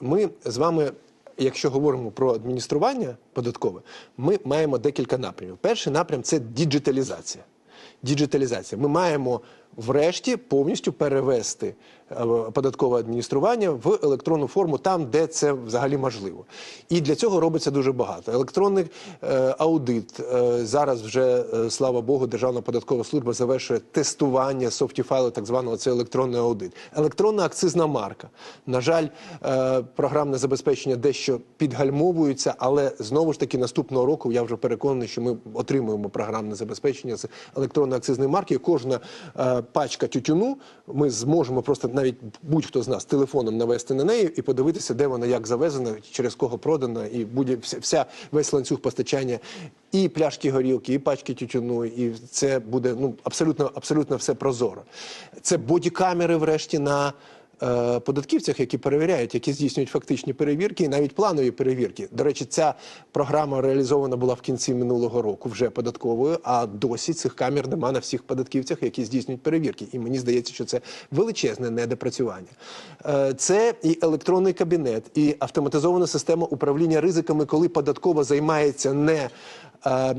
Ми з вами, якщо говоримо про адміністрування податкове, ми маємо декілька напрямів. Перший напрям це діджиталізація. Діджиталізація. Ми маємо врешті повністю перевести е, податкове адміністрування в електронну форму там, де це взагалі можливо. І для цього робиться дуже багато. Електронний е, аудит е, зараз вже, е, слава Богу, Державна податкова служба завершує тестування софтіфайлу, так званого це електронний аудит. Електронна акцизна марка. На жаль, е, програмне забезпечення дещо підгальмовується, але знову ж таки наступного року я вже переконаний, що ми отримуємо програмне забезпечення з електронної акцизної марки. Кожна е, пачка тютюну ми зможемо просто навіть будь-хто з нас телефоном навести на неї і подивитися, де вона як завезена, через кого продана, і буде вся, весь ланцюг постачання. І пляшки горілки, і пачки тютюну, і це буде ну абсолютно абсолютно все прозоро. Це бодікамери, врешті, на податківцях, які перевіряють, які здійснюють фактичні перевірки, і навіть планові перевірки. До речі, ця програма реалізована була в кінці минулого року вже податковою, а досі цих камер нема на всіх податківцях, які здійснюють перевірки. І мені здається, що це величезне недопрацювання. Е, Це і електронний кабінет, і автоматизована система управління ризиками, коли податкова займається не е,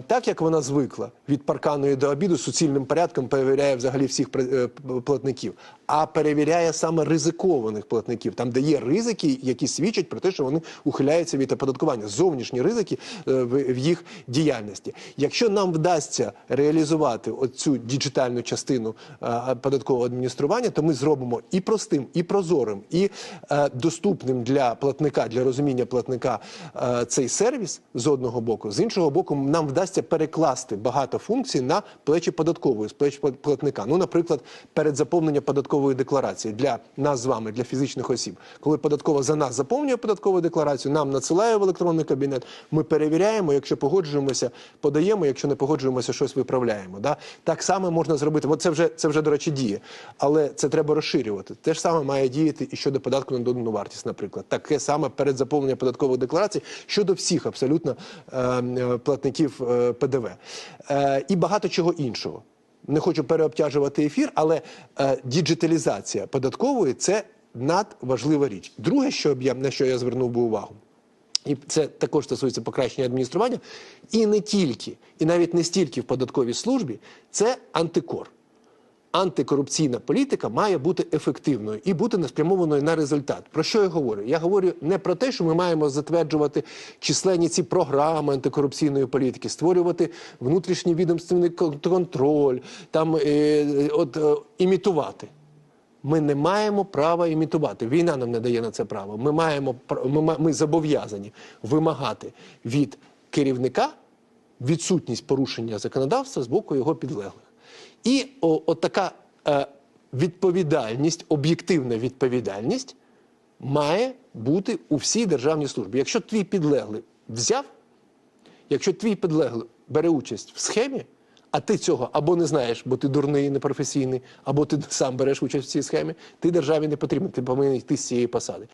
так, як вона звикла від парканої до обіду суцільним порядком перевіряє взагалі всіх е, платників, а перевіряє саме ризикованих платників, там, де є ризики, які свідчать про те, що вони ухиляються від оподаткування, зовнішні ризики е, в, їх діяльності. Якщо нам вдасться реалізувати оцю діджитальну частину е, податкового адміністрування, то ми зробимо і простим, і прозорим, і е, доступним для платника, для розуміння платника е, цей сервіс з одного боку, з іншого боку, нам вдасться перекласти багато функцій на плечі податкової, з плеч платника. Ну, наприклад, перед заповненням податкової декларації для нас з вами, для фізичних осіб, коли податкова за нас заповнює податкову декларацію, нам надсилає в електронний кабінет. Ми перевіряємо, якщо погоджуємося, подаємо, якщо не погоджуємося, щось виправляємо. Да? Так само можна зробити. От це вже це вже до речі діє, але це треба розширювати. Те ж саме має діяти і щодо податку на додану вартість, наприклад. Таке саме перед заповненням податкових декларацій щодо всіх абсолютно е, е, платників е, ПДВ е, і багато чого іншого. Не хочу переобтяжувати ефір, але е, діджиталізація податкової це надважлива річ. Друге, що я на що я звернув би увагу. І це також стосується покращення адміністрування, і не тільки, і навіть не стільки в податковій службі, це антикор. Антикорупційна політика має бути ефективною і бути спрямованою на результат. Про що я говорю? Я говорю не про те, що ми маємо затверджувати численні ці програми антикорупційної політики, створювати внутрішній відомственний контроль, там е, от е, імітувати. Ми не маємо права імітувати. Війна нам не дає на це право. Ми маємо ми, ми зобов'язані вимагати від керівника відсутність порушення законодавства з боку його підлеглих. І о, от така е, відповідальність, об'єктивна відповідальність має бути у всій державній службі. Якщо твій підлеглий взяв, якщо твій підлеглий бере участь в схемі, а ти цього або не знаєш, бо ти дурний, непрофесійний, або ти сам береш участь в цій схемі, ти державі не потрібен, ти повинен йти з цієї посади.